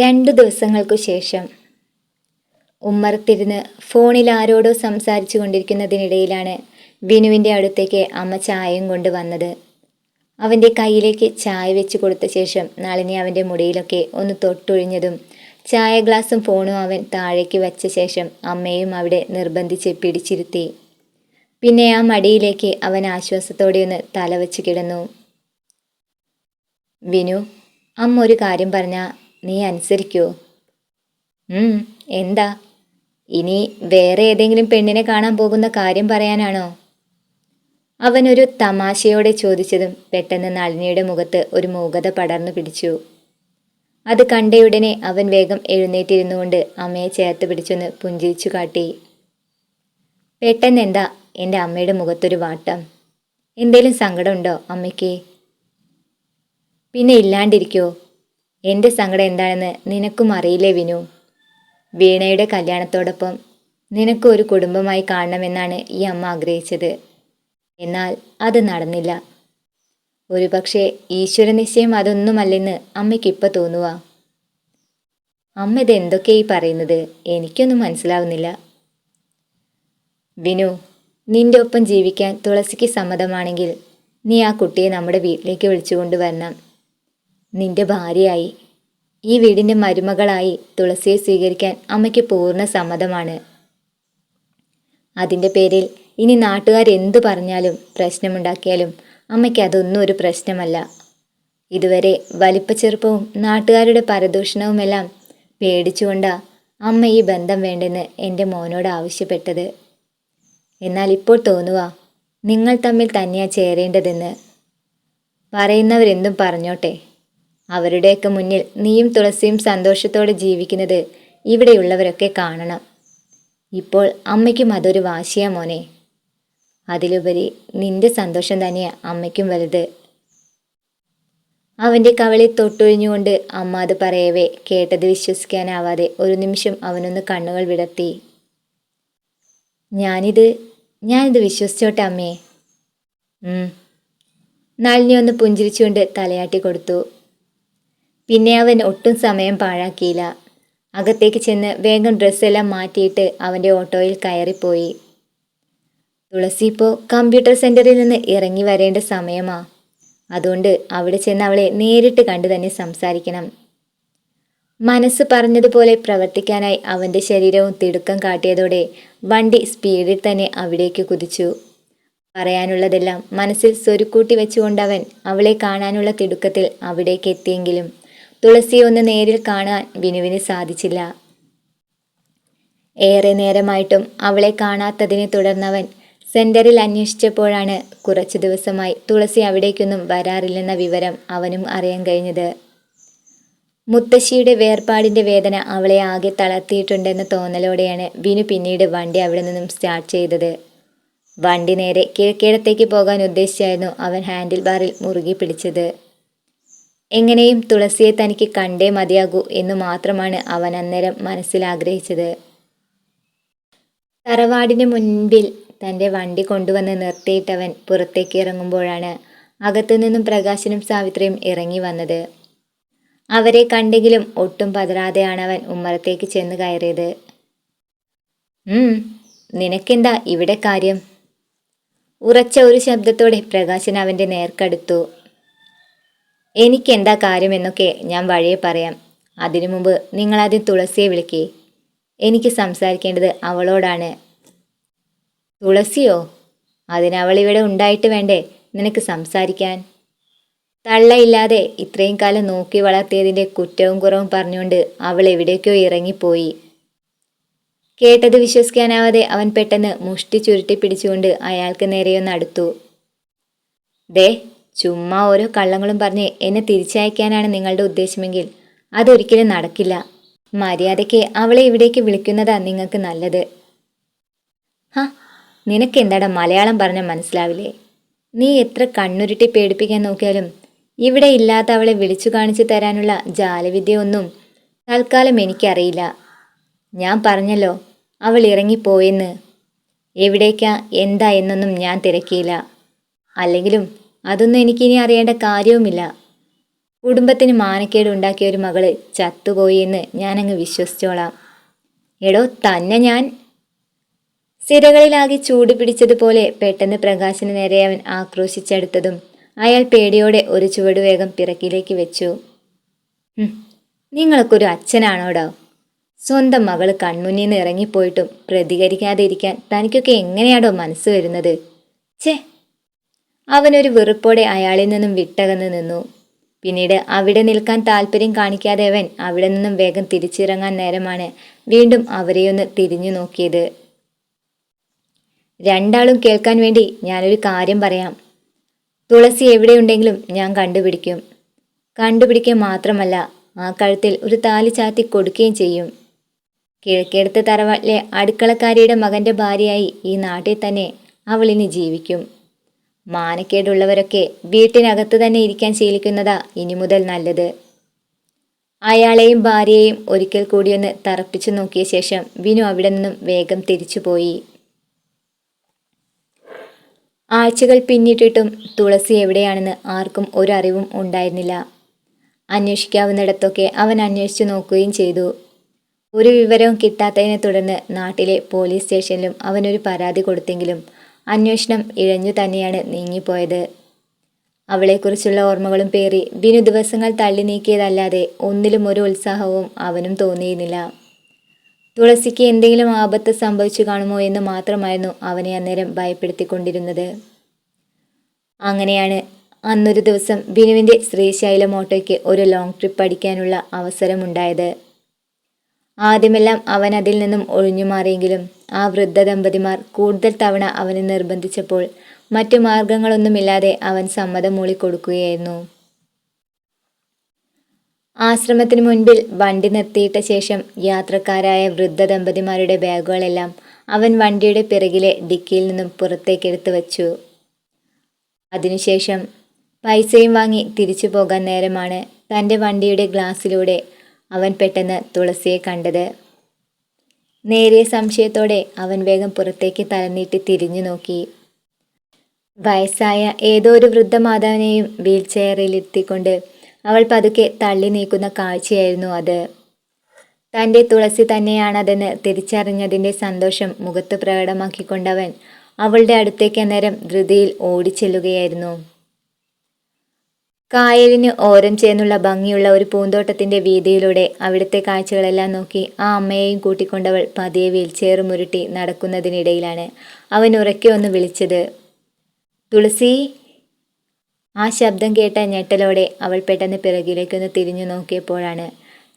രണ്ടു ദിവസങ്ങൾക്കു ശേഷം. ഉമ്മർത്തിരുന്ന് ഫോണിൽ ആരോടോ സംസാരിച്ചു കൊണ്ടിരിക്കുന്നതിനിടയിലാണ് വിനുവിന്റെ അടുത്തേക്ക് അമ്മ ചായയും കൊണ്ട് വന്നത്. അവന്റെ കയ്യിലേക്ക് ചായ വെച്ച് കൊടുത്ത ശേഷം നളിനി അവന്റെ മുടിയിലൊക്കെ ഒന്ന് തൊട്ടൊഴിഞ്ഞതും ചായ ഗ്ലാസും ഫോണും അവൻ താഴേക്ക് വച്ച ശേഷം അമ്മയും അവിടെ നിർബന്ധിച്ച് പിടിച്ചിരുത്തി. പിന്നെ ആ മടിയിലേക്ക് അവൻ ആശ്വാസത്തോടെ ഒന്ന് തലവച്ച് കിടന്നു. വിനു അമ്മ ഒരു കാര്യം പറഞ്ഞാ നീ അനുസരിക്കോ. ഉം എന്താ? ഇനി വേറെ ഏതെങ്കിലും പെണ്ണിനെ കാണാൻ പോകുന്ന കാര്യം പറയാനാണോ? അവനൊരു തമാശയോടെ ചോദിച്ചതും പെട്ടെന്ന് നളിനിയുടെ മുഖത്ത് ഒരു മൂകത പടർന്നു പിടിച്ചു. അത് കണ്ടയുടനെ അവൻ വേഗം എഴുന്നേറ്റിരുന്നു കൊണ്ട് അമ്മയെ ചേർത്ത് പിടിച്ചൊന്ന് പുഞ്ചിരിച്ചു കാട്ടി. പെട്ടെന്ന് എന്താ എന്റെ അമ്മയുടെ മുഖത്തൊരു വാട്ടം? എന്തേലും സങ്കടമുണ്ടോ അമ്മയ്ക്ക്? പിന്നെ ഇല്ലാണ്ടിരിക്കോ? എന്റെ സങ്കടം എന്താണെന്ന് നിനക്കും അറിയില്ലേ വിനു? വീണയുടെ കല്യാണത്തോടൊപ്പം നിനക്കും ഒരു കുടുംബമായി കാണണമെന്നാണ് ഈ അമ്മ ആഗ്രഹിച്ചത്. എന്നാൽ അത് നടന്നില്ല. ഒരുപക്ഷെ ഈശ്വര നിശ്ചയം അതൊന്നുമല്ലെന്ന് അമ്മയ്ക്കിപ്പോൾ തോന്നുക അമ്മ ഇത് എന്തൊക്കെയായി പറയുന്നത് എനിക്കൊന്നും മനസ്സിലാവുന്നില്ല. വിനു നിന്റെ ഒപ്പം ജീവിക്കാൻ തുളസിക്ക് സമ്മതമാണെങ്കിൽ നീ ആ കുട്ടിയെ നമ്മുടെ വീട്ടിലേക്ക് വിളിച്ചുകൊണ്ട് വരണം. നിന്റെ ഭാര്യയായി. ഈ വീടിന്റെ മരുമകളായി തുളസിയെ സ്വീകരിക്കാൻ അമ്മയ്ക്ക് പൂർണ സമ്മതമാണ്. അതിന്റെ പേരിൽ ഇനി നാട്ടുകാർ എന്തു പറഞ്ഞാലും പ്രശ്നമുണ്ടാക്കിയാലും അമ്മയ്ക്ക് അതൊന്നും ഒരു പ്രശ്നമല്ല. ഇതുവരെ വലിപ്പച്ചെറുപ്പവും നാട്ടുകാരുടെ പരദൂഷണവുമെല്ലാം പേടിച്ചുകൊണ്ടാ അമ്മ ഈ ബന്ധം വേണ്ടെന്ന് എന്റെ മോനോട് ആവശ്യപ്പെട്ടത്. എന്നാൽ ഇപ്പോൾ തോന്നുക നിങ്ങൾ തമ്മിൽ തന്നെയാ ചേരേണ്ടതെന്ന്. പറയുന്നവരെന്തും പറഞ്ഞോട്ടെ. അവരുടെയൊക്കെ മുന്നിൽ നീയും തുളസിയും സന്തോഷത്തോടെ ജീവിക്കുന്നത് ഇവിടെയുള്ളവരൊക്കെ കാണണം. ഇപ്പോൾ അമ്മയ്ക്കും അതൊരു വാശിയാ മോനെ. അതിലുപരി നിന്റെ സന്തോഷം തന്നെയാ അമ്മയ്ക്കും വലുത്. അവന്റെ കവളി തൊട്ടൊഴിഞ്ഞുകൊണ്ട് അമ്മ അത് പറയവേ കേട്ടത് വിശ്വസിക്കാനാവാതെ ഒരു നിമിഷം അവനൊന്ന് കണ്ണുകൾ വിടർത്തി. ഞാനിത് ഞാനിത് വിശ്വസിച്ചോട്ടെ അമ്മേ. നളിനി ഒന്ന് പുഞ്ചിരിച്ചുകൊണ്ട് തലയാട്ടി കൊടുത്തു. പിന്നെ അവൻ ഒട്ടും സമയം പാഴാക്കിയില്ല. അകത്തേക്ക് ചെന്ന് വേഗം ഡ്രസ്സെല്ലാം മാറ്റിയിട്ട് അവന്റെ ഓട്ടോയിൽ കയറിപ്പോയി. തുളസി ഇപ്പോൾ കമ്പ്യൂട്ടർ സെന്ററിൽ നിന്ന് ഇറങ്ങി വരേണ്ട സമയമാ. അതുകൊണ്ട് അവിടെ ചെന്ന് അവളെ നേരിട്ട് കണ്ടു തന്നെ സംസാരിക്കണം. മനസ്സ് പറഞ്ഞതുപോലെ പ്രവർത്തിക്കാനായി അവന്റെ ശരീരവും തിടുക്കം കാട്ടിയതോടെ വണ്ടി സ്പീഡിൽ തന്നെ അവിടേക്ക് കുതിച്ചു. പറയാനുള്ളതെല്ലാം മനസ്സിൽ സ്വരുക്കൂട്ടി വെച്ചുകൊണ്ടവൻ അവളെ കാണാനുള്ള തിടുക്കത്തിൽ അവിടേക്ക് എത്തിയെങ്കിലും തുളസിയെ ഒന്ന് നേരിൽ കാണാൻ വിനുവിന് സാധിച്ചില്ല. ഏറെ നേരമായിട്ടും അവളെ കാണാത്തതിനെ തുടർന്നവൻ സെന്ററിൽ അന്വേഷിച്ചപ്പോഴാണ് കുറച്ച് ദിവസമായി തുളസി അവിടേക്കൊന്നും വരാറില്ലെന്ന വിവരം അവനും അറിയാൻ കഴിഞ്ഞത്. മുത്തശ്ശിയുടെ വേർപാടിന്റെ വേദന അവളെ ആകെ തളർത്തിയിട്ടുണ്ടെന്ന തോന്നലോടെയാണ് വിനു പിന്നീട് വണ്ടി അവിടെ നിന്നും സ്റ്റാർട്ട് ചെയ്തത്. വണ്ടി നേരെ കിഴക്കേടത്തേക്ക് പോകാൻ ഉദ്ദേശിച്ചായിരുന്നു അവൻ ഹാൻഡിൽ ബാറിൽ മുറുകി പിടിച്ചത്. എങ്ങനെയും തുളസിയെ തനിക്ക് കണ്ടേ മതിയാകൂ എന്ന് മാത്രമാണ് അവൻ അന്നേരം മനസ്സിൽ ആഗ്രഹിച്ചത് തറവാടിന് മുൻപിൽ തന്റെ വണ്ടി കൊണ്ടുവന്ന് നിർത്തിയിട്ടവൻ പുറത്തേക്ക് ഇറങ്ങുമ്പോഴാണ് അകത്തു നിന്നും പ്രകാശനും സാവിത്രിയും ഇറങ്ങി വന്നത്. അവരെ കണ്ടെങ്കിലും ഒട്ടും പതരാതെയാണ് അവൻ ഉമ്മറത്തേക്ക് ചെന്ന് കയറിയത്. നിനക്കെന്താ ഇവിടെ കാര്യം? ഉറച്ച ഒരു ശബ്ദത്തോടെ പ്രകാശൻ അവന്റെ നേർക്കടുത്തു. എനിക്കെന്താ കാര്യമെന്നൊക്കെ ഞാൻ വഴിയെ പറയാം. അതിനു മുമ്പ് നിങ്ങളാദ്യം തുളസിയെ വിളിക്കേ. എനിക്ക് സംസാരിക്കേണ്ടത് അവളോടാണ്. തുളസിയോ? അതിനവളിവിടെ ഉണ്ടായിട്ട് വേണ്ടേ നിനക്ക് സംസാരിക്കാൻ? തള്ളയില്ലാതെ ഇത്രയും കാലം നോക്കി വളർത്തിയതിന്റെ കുറ്റവും കുറവും പറഞ്ഞുകൊണ്ട് അവൾ എവിടേക്കോ ഇറങ്ങിപ്പോയി. കേട്ടത് വിശ്വസിക്കാനാവാതെ അവൻ പെട്ടെന്ന് മുഷ്ടി ചുരുട്ടി പിടിച്ചുകൊണ്ട് അയാൾക്ക് നേരെയൊന്ന് അടുത്തു. ദേ ചുമ്മാ ഓരോ കള്ളങ്ങളും പറഞ്ഞ് എന്നെ തിരിച്ചയക്കാനാണ് നിങ്ങളുടെ ഉദ്ദേശമെങ്കിൽ അതൊരിക്കലും നടക്കില്ല. മര്യാദയ്ക്ക് അവളെ ഇവിടേക്ക് വിളിക്കുന്നതാ നിങ്ങൾക്ക് നല്ലത്. ഹ നിനക്കെന്താടാ മലയാളം പറഞ്ഞാൽ മനസ്സിലാവില്ലേ? നീ എത്ര കണ്ണുരുട്ടി പേടിപ്പിക്കാൻ നോക്കിയാലും ഇവിടെ ഇല്ലാത്ത അവളെ വിളിച്ചു കാണിച്ചു തരാനുള്ള ജാലവിദ്യയൊന്നും തൽക്കാലം എനിക്കറിയില്ല. ഞാൻ പറഞ്ഞല്ലോ അവൾ ഇറങ്ങിപ്പോയെന്ന്. എവിടേക്കാ എന്താ എന്നൊന്നും ഞാൻ തിരക്കിയില്ല. അല്ലെങ്കിലും അതൊന്നും എനിക്കിനി അറിയേണ്ട കാര്യവുമില്ല. കുടുംബത്തിന് മാനക്കേട് ഉണ്ടാക്കിയ ഒരു മകൾ ചത്തുപോയി എന്ന് ഞാനങ്ങ് വിശ്വസിച്ചോളാം. എടോ തന്നെ ഞാൻ. സിരകളിലാകെ ചൂട് പിടിച്ചതുപോലെ പെട്ടെന്ന് പ്രകാശിന് നേരെ അവൻ ആക്രോശിച്ചെടുത്തതും അയാൾ പേടിയോടെ ഒരു ചുവട് വേഗം പിറക്കിലേക്ക് വെച്ചു. "ഹും, നിങ്ങൾക്കൊരു അച്ഛനാണോടോ? സ്വന്തം മകൾ കൺമുന്നിൽ നിന്ന് ഇറങ്ങിപ്പോയിട്ടും പ്രതികരിക്കാതെ ഇരിക്കാൻ തനിക്കൊക്കെ എങ്ങനെയാണോ മനസ്സ് വരുന്നത്? ഛേ അവനൊരു വെറുപ്പോടെ അയാളിൽ നിന്നും വിട്ടകന്ന് നിന്നു. പിന്നീട് അവിടെ നിൽക്കാൻ താല്പര്യം കാണിക്കാതെ അവൻ അവിടെ നിന്നും വേഗം തിരിച്ചിറങ്ങാൻ നേരമാണ് വീണ്ടും അവരെയൊന്ന് തിരിഞ്ഞു നോക്കിയത്. രണ്ടാളും കേൾക്കാൻ വേണ്ടി ഞാനൊരു കാര്യം പറയാം. തുളസി എവിടെയുണ്ടെങ്കിലും ഞാൻ കണ്ടുപിടിക്കും. കണ്ടുപിടിക്കുക മാത്രമല്ല ആ കഴുത്തിൽ ഒരു താലി ചാത്തി കൊടുക്കുകയും ചെയ്യും. കിഴക്കേടത്ത് തറവാട്ടിലെ അടുക്കളക്കാരിയുടെ മകന്റെ ഭാര്യയായി ഈ നാട്ടിൽ തന്നെ അവളിന് ജീവിക്കും. മാനക്കേടുള്ളവരൊക്കെ വീട്ടിനകത്ത് തന്നെ ഇരിക്കാൻ ശീലിക്കുന്നതാ ഇനി മുതൽ നല്ലത്. അയാളെയും ഭാര്യയെയും ഒരിക്കൽ കൂടിയൊന്ന് തറപ്പിച്ചു നോക്കിയ ശേഷം വിനു അവിടെ നിന്നും വേഗം തിരിച്ചുപോയി ആഴ്ചകൾ പിന്നിട്ടിട്ടും തുളസി എവിടെയാണെന്ന് ആർക്കും ഒരറിവും ഉണ്ടായിരുന്നില്ല. അന്വേഷിക്കാവുന്നിടത്തൊക്കെ അവൻ അന്വേഷിച്ചു നോക്കുകയും ചെയ്തു. ഒരു വിവരവും കിട്ടാത്തതിനെ തുടർന്ന് നാട്ടിലെ പോലീസ് സ്റ്റേഷനിലും അവനൊരു പരാതി കൊടുത്തെങ്കിലും അന്വേഷണം ഇഴഞ്ഞു തന്നെയാണ് നീങ്ങിപ്പോയത്. അവളെക്കുറിച്ചുള്ള ഓർമ്മകളും പേറി ബിനു ദിവസങ്ങൾ തള്ളി നീക്കിയതല്ലാതെ ഒന്നിലും ഒരു ഉത്സാഹവും അവനും തോന്നിയിരുന്നില്ല. തുളസിക്ക് എന്തെങ്കിലും ആപത്ത് സംഭവിച്ചു കാണുമോ എന്ന് മാത്രമായിരുന്നു അവനെ അന്നേരം ഭയപ്പെടുത്തിക്കൊണ്ടിരുന്നത്. അങ്ങനെയാണ് അന്നൊരു ദിവസം ബിനുവിന്റെ ശ്രീശൈലം ഓട്ടോയ്ക്ക് ഒരു ലോങ് ട്രിപ്പ് അടിക്കാനുള്ള അവസരമുണ്ടായത്. ആദ്യമെല്ലാം അവൻ അതിൽ നിന്നും ഒഴിഞ്ഞു മാറിയെങ്കിലും ആ വൃദ്ധ ദമ്പതിമാർ കൂടുതൽ തവണ അവനെ നിർബന്ധിച്ചപ്പോൾ മറ്റു മാർഗങ്ങളൊന്നുമില്ലാതെ അവൻ സമ്മതം മൂളിക്കൊടുക്കുകയായിരുന്നു. ആശ്രമത്തിന് മുൻപിൽ വണ്ടി നിർത്തിയിട്ട ശേഷം യാത്രക്കാരായ വൃദ്ധ ദമ്പതിമാരുടെ ബാഗുകളെല്ലാം അവൻ വണ്ടിയുടെ പിറകിലെ ഡിക്കിയിൽ നിന്നും പുറത്തേക്കെടുത്ത് വച്ചു. അതിനുശേഷം പൈസയും വാങ്ങി തിരിച്ചു പോകാൻ നേരമാണ് തന്റെ വണ്ടിയുടെ ഗ്ലാസ്സിലൂടെ അവൻ പെട്ടെന്ന് തുളസിയെ കണ്ടത്. നേരിയ സംശയത്തോടെ അവൻ വേഗം പുറത്തേക്ക് തലനീട്ടി തിരിഞ്ഞു നോക്കി. വയസ്സായ ഏതോ ഒരു വൃദ്ധമാതാവിനെയും വീൽ ചെയറിലിരുത്തിക്കൊണ്ട് അവൾ പതുക്കെ തള്ളി നീക്കുന്ന കാഴ്ചയായിരുന്നു അത്. തന്റെ തുളസി തന്നെയാണതെന്ന് തിരിച്ചറിഞ്ഞതിന്റെ സന്തോഷം മുഖത്ത് പ്രകടമാക്കിക്കൊണ്ടവൻ അവളുടെ അടുത്തേക്ക് അന്നേരം ധൃതിയിൽ ഓടിച്ചെല്ലുകയായിരുന്നു. കായലിന് ഓരം ചേർന്നുള്ള ഭംഗിയുള്ള ഒരു പൂന്തോട്ടത്തിന്റെ വീതിയിലൂടെ അവിടുത്തെ കാഴ്ചകളെല്ലാം നോക്കി ആ അമ്മയെയും കൂട്ടിക്കൊണ്ടവൾ പതിയെ വീൽചെയർ മുരുട്ടി നടക്കുന്നതിനിടയിലാണ്. അവൻ ഉറക്കെ ഒന്ന് വിളിച്ചത് തുളസി! ആ ശബ്ദം കേട്ട ഞെട്ടലോടെ അവൾ പെട്ടെന്ന് പിറകിലേക്കൊന്ന് തിരിഞ്ഞു നോക്കിയപ്പോഴാണ്.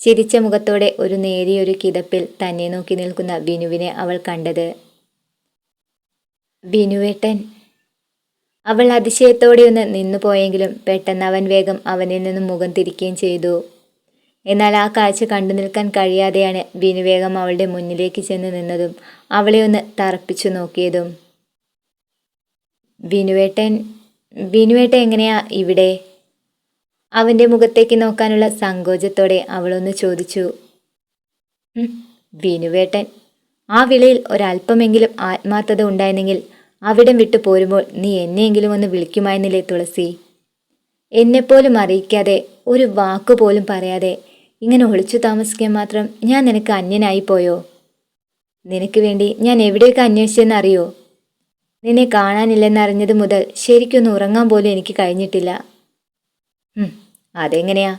ചിരിച്ച മുഖത്തോടെ ഒരു നേരിയൊരു കിതപ്പിൽ തന്നെ നോക്കി നിൽക്കുന്ന വിനുവിനെ അവൾ കണ്ടത്. ബിനുവേട്ടൻ അവൾ അതിശയത്തോടെയൊന്ന് നിന്നുപോയെങ്കിലും പെട്ടെന്ന് അവൻ വേഗം അവനിൽ നിന്നും മുഖം തിരിക്കുകയും ചെയ്തു. എന്നാൽ ആ കാഴ്ച കണ്ടു നിൽക്കാൻ കഴിയാതെയാണ് ബിനു വേഗം അവളുടെ മുന്നിലേക്ക് ചെന്ന് നിന്നതും അവളെ ഒന്ന് തറപ്പിച്ചു നോക്കിയതും. ബിനുവേട്ടൻ ബിനുവേട്ടൻ എങ്ങനെയാ ഇവിടെ? അവന്റെ മുഖത്തേക്ക് നോക്കാനുള്ള സങ്കോചത്തോടെ അവളൊന്ന് ചോദിച്ചു. വിനുവേട്ടൻ ആ വിളിയിൽ ഒരല്പമെങ്കിലും ആത്മാർത്ഥത ഉണ്ടായിരുന്നെങ്കിൽ അവിടം വിട്ടു പോരുമ്പോൾ നീ എന്നെയെങ്കിലും ഒന്ന് വിളിക്കുമായിരുന്നില്ലേ തുളസി? എന്നെപ്പോലും അറിയിക്കാതെ ഒരു വാക്കുപോലും പറയാതെ ഇങ്ങനെ ഒളിച്ചു താമസിക്കാൻ മാത്രം ഞാൻ നിനക്ക് അന്യനായി പോയോ? നിനക്ക് വേണ്ടി ഞാൻ എവിടെയൊക്കെ അന്വേഷിച്ചെന്ന് അറിയോ? നിന്നെ കാണാനില്ലെന്നറിഞ്ഞത് മുതൽ ശരിക്കൊന്ന് ഉറങ്ങാൻ പോലും എനിക്ക് കഴിഞ്ഞിട്ടില്ല. അതെങ്ങനെയാ?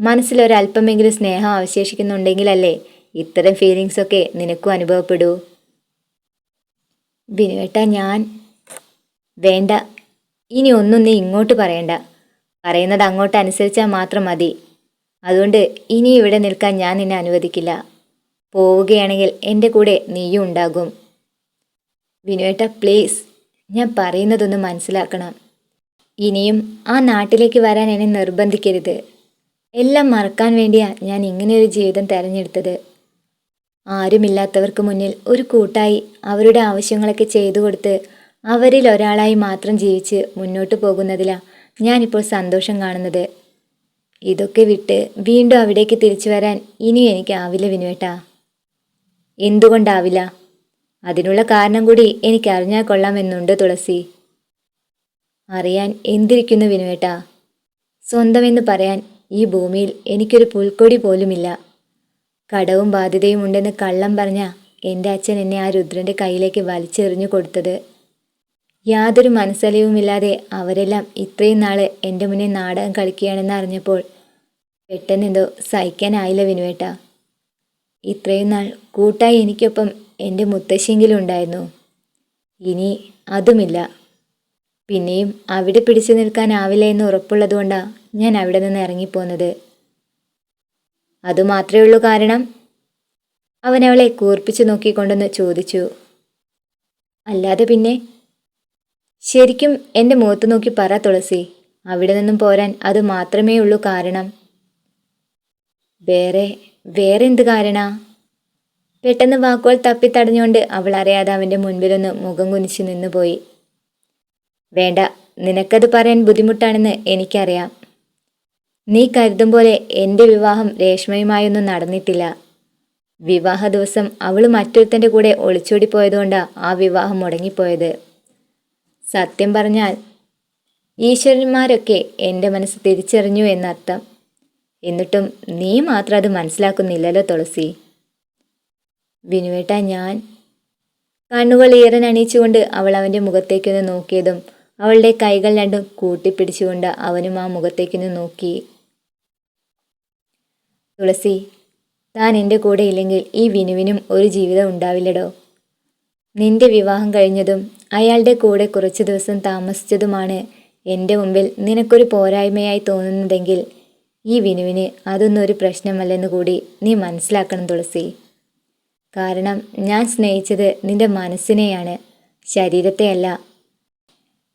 മനസ്സിലൊരല്പമെങ്കിലും സ്നേഹം അവശേഷിക്കുന്നുണ്ടെങ്കിലല്ലേ ഇത്തരം ഫീലിങ്സ് ഒക്കെ നിനക്കും അനുഭവപ്പെടൂ. ബിനുവേട്ട ഞാൻ വേണ്ട. ഇനി ഒന്നും നീ ഇങ്ങോട്ട് പറയണ്ട. പറയുന്നത് അങ്ങോട്ട് അനുസരിച്ചാൽ മാത്രം മതി. അതുകൊണ്ട് ഇനി ഇവിടെ നിൽക്കാൻ ഞാൻ നിന്നെ അനുവദിക്കില്ല. പോവുകയാണെങ്കിൽ എന്റെ കൂടെ നീയും ഉണ്ടാകും. ബിനുവേട്ട പ്ലീസ് ഞാൻ പറയുന്നതൊന്ന് മനസ്സിലാക്കണം. ഇനിയും ആ നാട്ടിലേക്ക് വരാൻ എന്നെ നിർബന്ധിക്കരുത്. എല്ലാം മറക്കാൻ വേണ്ടിയാണ് ഞാൻ ഇങ്ങനെയൊരു ജീവിതം തിരഞ്ഞെടുത്തത്. ആരുമില്ലാത്തവർക്ക് മുന്നിൽ ഒരു കൂട്ടായി അവരുടെ ആവശ്യങ്ങളൊക്കെ ചെയ്തു കൊടുത്ത് അവരിൽ ഒരാളായി മാത്രം ജീവിച്ച് മുന്നോട്ട് പോകുന്നതിലാണ് ഞാനിപ്പോൾ സന്തോഷം കാണുന്നത്. ഇതൊക്കെ വിട്ട് വീണ്ടും അവിടേക്ക് തിരിച്ചു വരാൻ ഇനിയും എനിക്കാവില്ല വിനുവേട്ടാ. എന്തുകൊണ്ടാവില്ല? അതിനുള്ള കാരണം കൂടി എനിക്ക് അറിഞ്ഞാൽ കൊള്ളാമെന്നുണ്ട് തുളസി. അറിയാൻ എന്തിരിക്കുന്നു വിനുവേട്ടാ? സ്വന്തമെന്ന് പറയാൻ ഈ ഭൂമിയിൽ എനിക്കൊരു പുൽക്കൊടി പോലുമില്ല. കടവും ബാധ്യതയും ഉണ്ടെന്ന് കള്ളം പറഞ്ഞ എന്റെ അച്ഛൻ എന്നെ ആ രുദ്രന്റെ കയ്യിലേക്ക് വലിച്ചെറിഞ്ഞു കൊടുത്തത്. യാതൊരു മനസ്സലിവുമില്ലാതെ അവരെല്ലാം ഇത്രയും നാൾ എന്റെ മുന്നേ നാടകം കളിക്കുകയാണെന്ന് അറിഞ്ഞപ്പോൾ പെട്ടെന്ന് എന്തോ സഹിക്കാനായില്ല വിനുവേട്ട. ഇത്രയും നാൾ കൂട്ടായി എനിക്കൊപ്പം എന്റെ മുത്തശ്ശിയെങ്കിലും ഉണ്ടായിരുന്നു. ഇനി അതുമില്ല. പിന്നെയും അവിടെ പിടിച്ചു നിൽക്കാനാവില്ല എന്ന് ഉറപ്പുള്ളതുകൊണ്ടാണ് ഞാൻ അവിടെ നിന്ന് ഇറങ്ങിപ്പോന്നത്. അതുമാത്രമേ ഉള്ളൂ കാരണം അവൻ അവളെ കൂർപ്പിച്ചു നോക്കിക്കൊണ്ടെന്ന് ചോദിച്ചു. അല്ലാതെ പിന്നെ ശരിക്കും എന്റെ മുഖത്ത് നോക്കി പറ തുളസി. അവിടെ നിന്നും പോരാൻ അത് മാത്രമേ ഉള്ളൂ കാരണം. വേറെ വേറെ എന്ത് കാരണ? പെട്ടെന്ന് വാക്കുകൾ തപ്പിത്തടഞ്ഞുകൊണ്ട് അവൾ അറിയാതെ അവന്റെ മുൻപിലൊന്ന് മുഖം കുനിച്ച് നിന്നുപോയി. വേണ്ട നിനക്കത് പറയാൻ ബുദ്ധിമുട്ടാണെന്ന് എനിക്കറിയാം. നീ കരുതും പോലെ എന്റെ വിവാഹം രേഷ്മയുമായൊന്നും നടന്നിട്ടില്ല. വിവാഹ ദിവസം അവൾ മറ്റൊരുത്തന്റെ കൂടെ ഒളിച്ചോടി പോയതുകൊണ്ടാണ് ആ വിവാഹം മുടങ്ങിപ്പോയത്. സത്യം പറഞ്ഞാൽ ഈശ്വരന്മാരൊക്കെ എന്റെ മനസ്സ് തിരിച്ചറിഞ്ഞു എന്നർത്ഥം. എന്നിട്ടും നീ മാത്രം അത് മനസ്സിലാക്കുന്നില്ലല്ലോ തുളസി. വിനുവേട്ട ഞാൻ കണ്ണുകൾ ഈറൻ അണിയിച്ചുകൊണ്ട് അവൾ അവന്റെ മുഖത്തേക്കൊന്ന് നോക്കിയതും അവളുടെ കൈകൾ രണ്ടും കൂട്ടിപ്പിടിച്ചുകൊണ്ട് അവനും ആ മുഖത്തേക്ക് നോക്കി. തുളസി താൻ എന്റെ കൂടെ ഇല്ലെങ്കിൽ ഈ വിനുവിനും ഒരു ജീവിതം ഉണ്ടാവില്ലടോ. നിന്റെ വിവാഹം കഴിഞ്ഞതും അയാളുടെ കൂടെ കുറച്ച് ദിവസം താമസിച്ചതുമാണ് എന്റെ മുമ്പിൽ നിനക്കൊരു പോരായ്മയായി തോന്നുന്നതെങ്കിൽ ഈ വിനുവിന് അതൊന്നും ഒരു പ്രശ്നമല്ലെന്ന് കൂടി നീ മനസ്സിലാക്കണം തുളസി. കാരണം ഞാൻ സ്നേഹിച്ചത് നിന്റെ മനസ്സിനെയാണ് ശരീരത്തെയല്ല.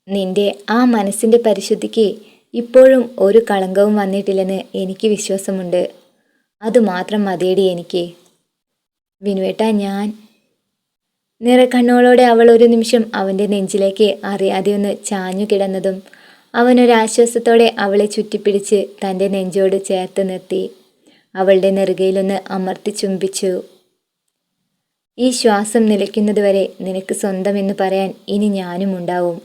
നിന്റെ ആ മനസ്സിന്റെ പരിശുദ്ധിക്ക് ഇപ്പോഴും ഒരു കളങ്കവും വന്നിട്ടില്ലെന്ന് എനിക്ക് വിശ്വാസമുണ്ട്. അതുമാത്രം മതിയടി എനിക്ക്. വിനുവേട്ട ഞാൻ നിറക്കണ്ണോളോടെ അവൾ ഒരു നിമിഷം അവന്റെ നെഞ്ചിലേക്ക് അറിയാതെ ഒന്ന് ചാഞ്ഞു കിടന്നതും അവനൊരാശ്വാസത്തോടെ അവളെ ചുറ്റിപ്പിടിച്ച് തന്റെ നെഞ്ചോട് ചേർത്ത് നിർത്തി. അവളുടെ നെറുകയിലൊന്ന് അമർത്തി ചുംബിച്ചു. ഈ ശ്വാസം നിലയ്ക്കുന്നതുവരെ നിനക്ക് സ്വന്തമെന്ന് പറയാൻ ഇനി ഞാനും ഉണ്ടാവും